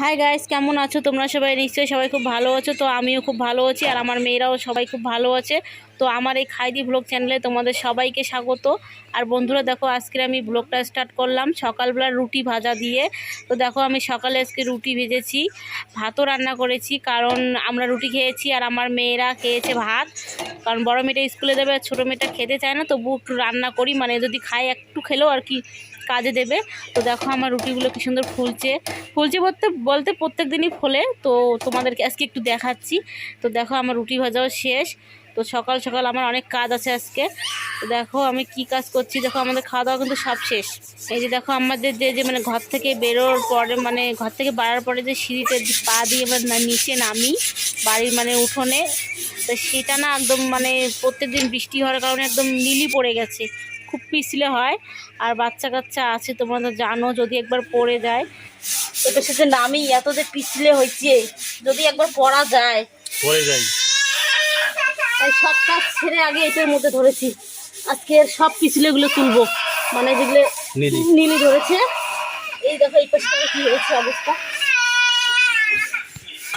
Hi guys কেমন আছো? তোমরা সবাই নিশ্চয়ই সবাই খুব ভালো আছো। তো আমিও খুব ভালো আছি আর আমার মেয়েরাও সবাই খুব ভালো আছে। তো আমার এই খাইদি ব্লগ চ্যানেলে তোমাদের সবাইকে স্বাগত। আর বন্ধুরা, দেখো, আজকে আমি ব্লগটা স্টার্ট করলাম সকালবেলা রুটি ভাজা দিয়ে। তো দেখো, আমি সকালে আজকে রুটি ভেজেছি, ভাতও রান্না করেছি, কারণ আমরা রুটি খেয়েছি আর আমার মেয়েরা খেয়েছে ভাত। কারণ বড় মেয়েটা স্কুলে দেবে আর ছোটো মেয়েটা খেতে চায় না তবু একটু রান্না করি। মানে যদি খায়, একটু খেলেও আর কি কাজে দেবে। তো দেখো আমার রুটিগুলো কি সুন্দর ফুলছে। ফুলছে বলতে বলতে প্রত্যেক দিনই ফোলে। তো তোমাদেরকে আজকে একটু দেখাচ্ছি। তো দেখো আমার রুটি ভাজাও শেষ। তো সকাল সকাল আমার অনেক কাজ আছে আজকে। তো দেখো আমি কি কাজ করছি। দেখো আমাদের খাওয়া দাওয়া কিন্তু সব শেষ। এই যে দেখো আমাদের যে যে মানে ঘর থেকে বেরোর পরে মানে ঘর থেকে বাড়ার পরে যে সিঁড়িতে পা দিয়ে আমরা না- নিচে নামি বাড়ির মানে উঠোনে। তো সেটা না একদম মানে প্রত্যেক দিন বৃষ্টি হওয়ার কারণে একদম নীলই পড়ে গেছে। খুব পিছলে হয়। আর বাচ্চা কাচ্চা আছে তোমরা তো জানো যদি একবার পড়ে যায়। এটার সাথে নামি এত যে পিছলে হয়েছে যদি একবার পড়া যায়। পড়ে তাই সব কাজ ছেড়ে আগে এটার মধ্যে ধরেছি। আজকে এর সব পিছলেগুলো তুলবো। মানে যেগুলো নীলি। ধরেছে। এই দেখো এই পাশটা কি হয়েছে অবস্থা।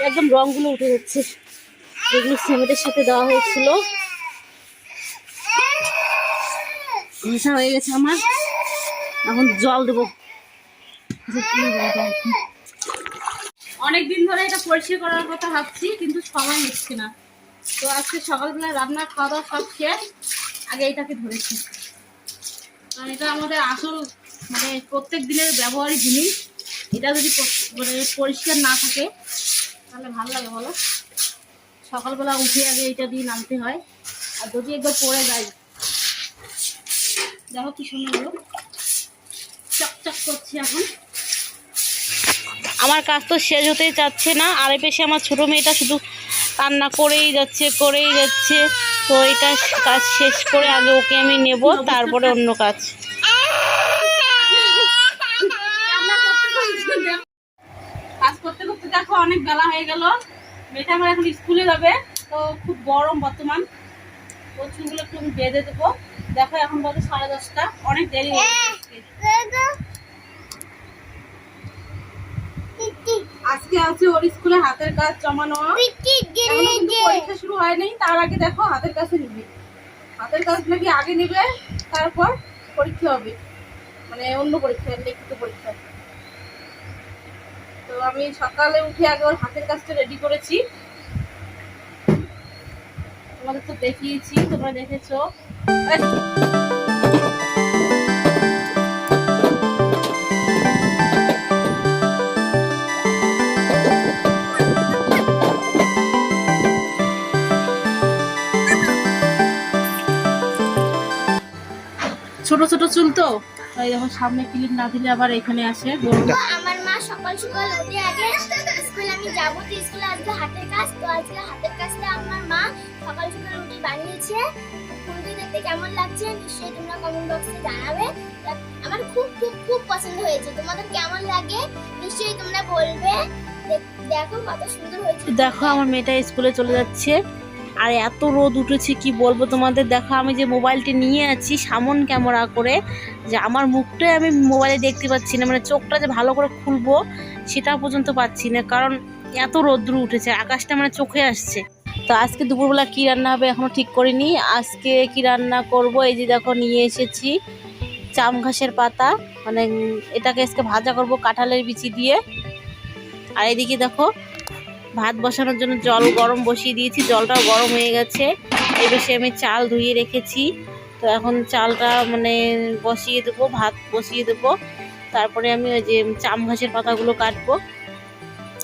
একদম রংগুলো উঠে যাচ্ছে। যেগুলো সিমেন্টের সাথে দেওয়া হয়েছিল। ঘষা হয়ে গেছে আমার। এখন জল দেবো। অনেক দিন ধরে এটা পরিষ্কার করার কথা ভাবছি, কিন্তু সময় হচ্ছে না। তো আজকে সকালবেলা রান্না খাওয়া দাওয়া সব শেষ। আগে এটাকে ধরেছি। কারণ এটা আমাদের আসল মানে প্রত্যেক দিনের ব্যবহারিক জিনিস। এটা যদি মানে পরিষ্কার না থাকে, তাহলে ভালো লাগে বলো? সকালবেলা উঠে আগে এটা দিয়ে নামতে হয়। আর যদি একবার পড়ে যায় দেখো কি সুন্দর চকচক করছি এখন। আমার কাজ তো শেষ হতেই চাচ্ছে না আর পেশে আমার ছোটো মেয়েটা শুধু কান্না করেই যাচ্ছে করেই যাচ্ছে। তো এটা কাজ শেষ করে আগে ওকে আমি নেব তারপরে অন্য কাজ। কাজ করতে করতে দেখো অনেক বেলা হয়ে গেল। মেয়েটা আমার এখন স্কুলে যাবে তো খুব গরম বর্তমান। তো একটু আমি বেঁধে দেবো। দেখো এখন বাজে সাড়ে দশটা। অনেক দেরি আজকে। আছে ওর স্কুলে হাতের কাজ জমানো। পরীক্ষা শুরু হয়নি। তার আগে দেখো হাতের কাছে নিবি। হাতের কাজগুলো কি আগে নেবে? তারপর পরীক্ষা হবে। মানে অন্য পরীক্ষা, লিখিত পরীক্ষা। তো আমি সকালে উঠে আগে ওর হাতের কাজটা রেডি করেছি। তোমাদের তো দেখিয়েছি তোমরা দেখেছ। ছোট ছোট চুল তো তাই যখন সামনে ক্লিপ না দিলে আবার এখানে আসে। আমার সকাল সকাল উঠে আগে স্কুলে, আমি যাব তো স্কুলে, আজকে হাতের কাজ, তো আজকে হাতের কাজটা আমার মা সকাল সকাল উঠে বানিয়েছে। ফুলটি দেখতে কেমন লাগছে নিশ্চয়ই তোমরা কমেন্ট বক্সে জানাবে। আমার খুব খুব খুব পছন্দ হয়েছে। তোমাদের কেমন লাগে নিশ্চয়ই তোমরা বলবে। দেখো কত সুন্দর হয়েছে। দেখো, আমার মেয়েটা স্কুলে চলে যাচ্ছে। আর এত রোদ উঠেছে, কি বলব তোমাদের? দেখো, আমি যে মোবাইলটি নিয়ে আছি সামন ক্যামেরা করে, যে আমার মুখটাই আমি মোবাইলে দেখতে পাচ্ছি না মানে চোখটা যে ভালো করে খুলবো সেটা পর্যন্ত পাচ্ছি না, কারণ এত রোদ্র উঠেছে আকাশটা মানে চোখে আসছে। তো আজকে দুপুরবেলা কী রান্না হবে এখনও ঠিক করিনি, আজকে কি রান্না করব? এই যে দেখো, নিয়ে এসেছি চাম ঘাসের পাতা মানে এটাকে আজকে ভাজা করব কাঁঠালের বিচি দিয়ে। আর এদিকে দেখো ভাত বসানোর জন্য জল গরম বসিয়ে দিয়েছি, জলটাও গরম হয়ে গেছে। এই বেশি আমি চাল ধুয়ে রেখেছি। তো এখন চালটা মানে বসিয়ে দেবো, ভাত বসিয়ে দেবো। তারপরে আমি ওই যে চাম ঘাসের পাতাগুলো কাটবো।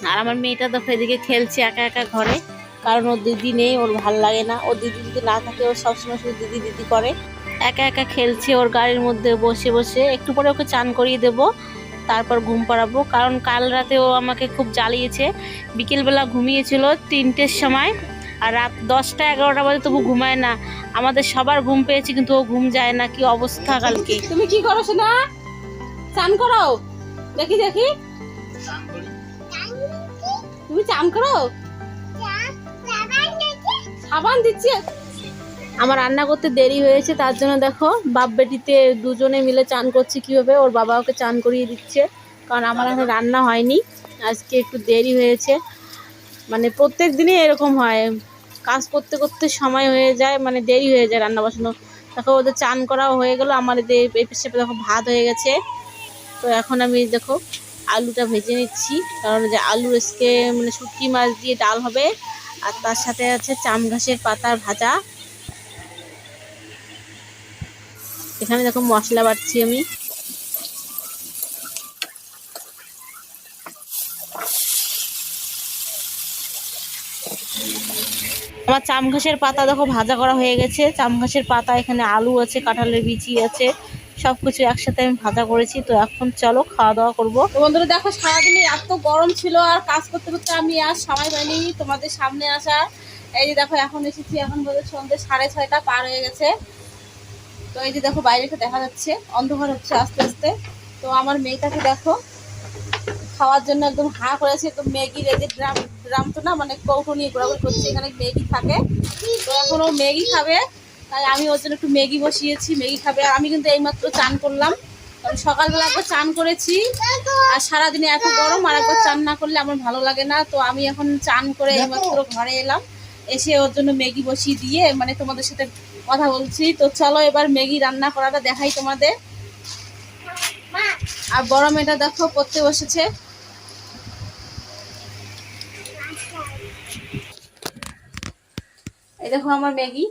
আর আমার মেয়েটা দেখো এদিকে খেলছে একা একা ঘরে। কারণ ওর দিদি নেই, ওর ভালো লাগে না। ওর দিদি যদি না থাকে, ও সবসময় শুধু দিদি দিদি করে। একা একা খেলছে, ওর গাড়ির মধ্যে বসে বসে। একটু পরে ওকে চান করিয়ে দেবো। তারপর ঘুম পাড়াবো কারণ কাল রাতে ও আমাকে খুব জ্বালিয়েছে বিকেলবেলা ঘুমিয়েছিল তিনটের সময় আর রাত দশটা এগারোটা বাজে তবু ঘুমায় না আমাদের সবার ঘুম পেয়েছে কিন্তু ও ঘুম যায় না কি অবস্থা কালকে তুমি কি করো না চান করো দেখি দেখি তুমি চান করো সাবান দিচ্ছে আমার রান্না করতে দেরি হয়েছে, তার জন্য দেখো বাপ বেটিতে দুজনে মিলে চান করছে কীভাবে, ওর বাবা ওকে চান করিয়ে দিচ্ছে, কারণ আমার এখন রান্না হয়নি, আজকে একটু দেরি হয়েছে। মানে প্রত্যেক দিনই এরকম হয়, কাজ করতে করতে সময় হয়ে যায় মানে দেরি হয়ে যায় রান্না বসানো। দেখো ওদের চান করাও হয়ে গেল, আমার এদের এই পাশে দেখো ভাত হয়ে গেছে। তো এখন আমি দেখো আলুটা ভেজে নিচ্ছি, কারণ যে আলু আজকে মানে শুটকি মাছ দিয়ে ডাল হবে, আর তার সাথে আছে চাম ঘাসের পাতার ভাজা। এখানে দেখো মশলা বাটছি আমি। আমার চাম ঘাসের পাতা দেখো ভাজা করা হয়ে গেছে। চাম ঘাসের পাতা, এখানে আলু আছে, কাঁঠালের বিচি আছে সব কিছু একসাথে আমি ভাজা করেছি। তো এখন চলো খাওয়া দাওয়া করব। বন্ধুরা, দেখো সারাদিনে এত গরম ছিল আর কাজ করতে করতে আমি আর সময় পাইনি তোমাদের সামনে আসা এই যে দেখো, এখন এসেছি, এখন বোধহয় সন্ধ্যে সাড়ে ছয়টা পার হয়ে গেছে। তো এই যে দেখো বাইরেটা দেখা যাচ্ছে অন্ধকার হচ্ছে আস্তে আস্তে। তো আমার মেয়েটাকে দেখো খাওয়ার জন্য একদম হাঁ করেছে একদম ম্যাগির এই যে ড্রাম ড্রাম তো না মানে কৌটো নিয়ে ঘোরাঘুরি করছে এখানে ম্যাগি থাকে। তো এখন ও ম্যাগি খাবে তাই আমি ওর জন্য একটু ম্যাগি বসিয়েছি ম্যাগি খাবে। আর আমি কিন্তু এইমাত্র চান করলাম। কারণ সকালবেলা একবার চান করেছি আর সারাদিনে এত গরম আর একবার চান না করলে আমার ভালো লাগে না। তো আমি এখন চান করে এইমাত্র ঘরে এলাম। এসে ওর জন্য ম্যাগি বসিয়ে দিয়ে মানে তোমাদের সাথে কথা বলছি। তো চলো এবার ম্যাগি রান্না করাটা দেখাই তোমাদের। আর বড় মেয়েটা দেখো পড়তে বসেছে। এই দেখো আমার ম্যাগি।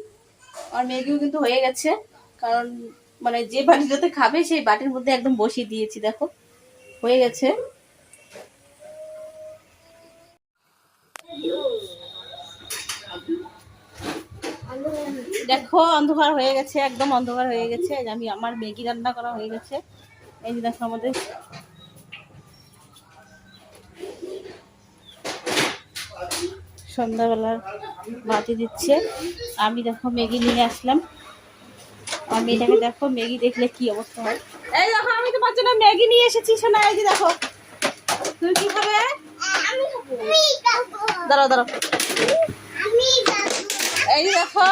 আর ম্যাগিও কিন্তু হয়ে গেছে। কারণ মানে যে বাটিটাতে খাবে, সেই বাটির মধ্যে একদম বসিয়ে দিয়েছি, দেখো। হয়ে গেছে। দেখো অন্ধকার হয়ে গেছে একদম অন্ধকার হয়ে গেছে। আমি আমার ম্যাগি রান্না করা হয়ে গেছে। এই যে দেখো আমাদের। সন্ধ্যাবেলার বাতি দিচ্ছে। আমি দেখো ম্যাগি নিয়ে আসলাম। আর মেয়েটাকে দেখো ম্যাগি দেখলে কি অবস্থা হয়। এই দেখো আমি তোমার জন্য ম্যাগি নিয়ে এসেছি শোনা এই যে দেখো। তুমি কি খাবে? আমি খাব। দাঁড়াও দাঁড়াও। এই দেখো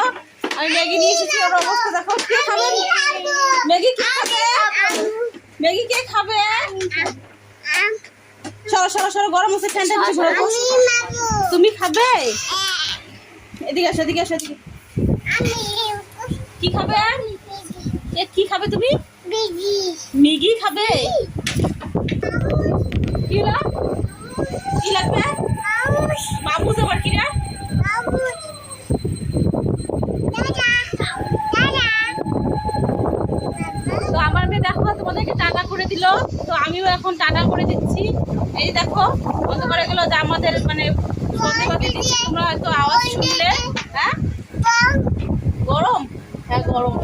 আমি ম্যাগি নিয়ে এসেছি ওর অবস্থা দেখো কে খাবে? ম্যাগি কে খাবে? ম্যাগি কে খাবে? সরো সরো সরো গরম হচ্ছে ফ্যানটা একটু ঘুরে। তুমি খাবে? এদিকে আসো এদিকে আসো এদিকে। কি খাবে? এ কি খাবে তুমি? ম্যাগি খাবে কি হলো? কি লাগবে বাবু আবার কি রে তো আমার মেয়ে দেখো তোমাদেরকে টাটা করে দিল তো আমিও এখন টাটা করে দিচ্ছি। এই দেখো বন্ধ করে গেল যে আমাদের মানে দিচ্ছি, তোমরা হয়তো আওয়াজ শুনলে হ্যাঁ? গরম? হ্যাঁ গরম।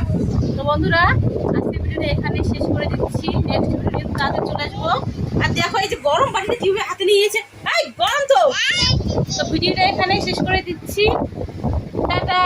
তো বন্ধুরা আজকে ভিডিওটা এখানে শেষ করে দিচ্ছি। নেক্সট ভিডিও তাদের চলে আসব। আর দেখো, এই যে গরম বাটিটা কীভাবে হাতে নিয়েছে। গরম তো! তো ভিডিওটা এখানে শেষ করে দিচ্ছি। টাটা!